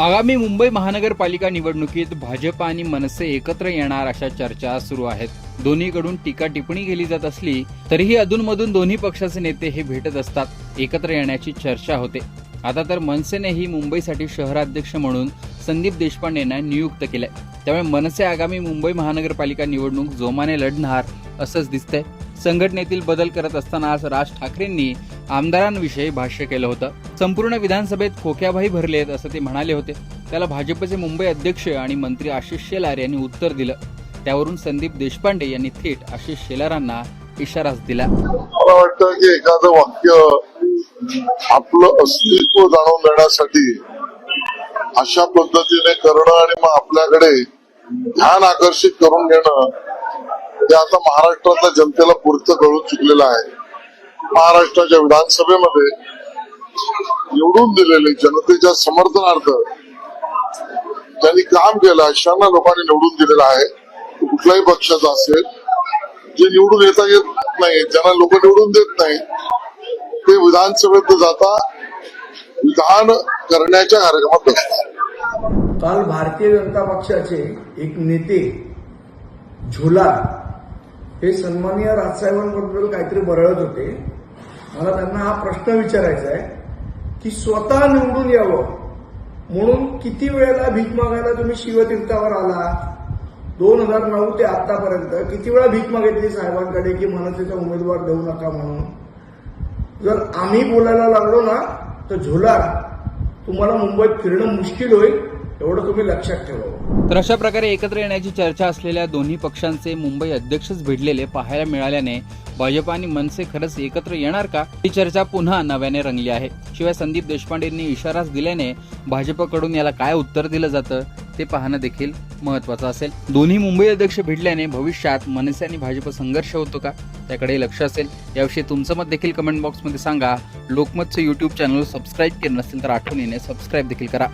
आगामी मुंबई महानगरपालिका निवडणुकीत भाजप आणि मनसे एकत्र येणार अशा चर्चा सुरू आहेत. दोन्हीकडून टीका टिप्पणी केली जात असली तरीही अधूनमधून दोन्ही पक्षाचे नेते हे भेटत असतात एकत्र येण्याची चर्चा होते. आता तर मनसेनेही मुंबईसाठी शहराध्यक्ष म्हणून संदीप देशपांडेंना नियुक्त केलंय. त्यामुळे मनसे आगामी मुंबई महानगरपालिका निवडणूक जोमाने लढणार असंच दिसतंय. संघटनेतील बदल करत असताना आज राज ठाकरेंनी आमदारांविषयी भाष्य केलं होतं. संपूर्ण विधानसभेत खोक्याभाई आहेत असं ते म्हणाले होते. त्याला भाजपचे मुंबई अध्यक्ष आणि मंत्री आशिष शेलार यांनी उत्तर दिलं. त्यावरून संदीप देशपांडे यांनी थेट आशिष शेलारांना इशाराच दिला. मला वाटतं की एखादं वाक्य आपलं अस्तित्व जाणून देण्यासाठी अशा पद्धतीने करणं आणि मग आपल्याकडे ध्यान आकर्षित करून घेणं हे आता महाराष्ट्रातल्या जनतेला पुरतं कळून चुकलेलं आहे. महाराष्ट्राच्या विधानसभेमध्ये निवडून दिलेले जनतेच्या समर्थनार्थ ज्यांनी काम केलं. अशांना लोकांनी निवडून दिलेलं आहे. तो कुठल्याही पक्षाचा असेल जे निवडून येता येत नाही ज्यांना लोक निवडून देत नाही ते विधानसभेत जाता विधान करण्याच्या कार्यक्रमात बसतात. काल भारतीय जनता पक्षाचे एक नेते झुला हे सन्माननीय राजसाहेबांबद्दल काहीतरी बरळत होते. मला त्यांना हा प्रश्न विचारायचा आहे की स्वतः निवडून यावं म्हणून किती वेळेला भीक मागायला तुम्ही शिवतीर्थावर आला? दोन हजार नऊ ते आतापर्यंत किती वेळा भीक मागितली साहेबांकडे की मनसेचा उमेदवार देऊ नका म्हणून? जर आम्ही बोलायला लागलो ना तर झोला तुम्हाला मुंबईत फिरणं मुश्किल होईल. एवढं तुम्ही लक्षात ठेवा. तर अशा प्रकारे एकत्र येण्याची चर्चा असलेल्या दोन्ही पक्षांचे मुंबई अध्यक्षच भिडलेले पाहायला मिळाल्याने भाजप आणि मनसे खरंच एकत्र येणार का? ही चर्चा पुन्हा नव्याने रंगली आहे. शिवाय संदीप देशपांडेंनी इशाराच दिल्याने भाजपकडून याला काय उत्तर दिलं जातं ते पाहणं देखील महत्वाचं असेल. दोन्ही मुंबई अध्यक्ष भिडल्याने भविष्यात मनसे आणि भाजप संघर्ष होतो का? त्याकडे लक्ष असेल. याविषयी तुमचं मत देखील कमेंट बॉक्समध्ये सांगा. लोकमतचं युट्यूब चॅनल सबस्क्राईब केलं नसेल तर आठवणीने सबस्क्राईब देखील करा.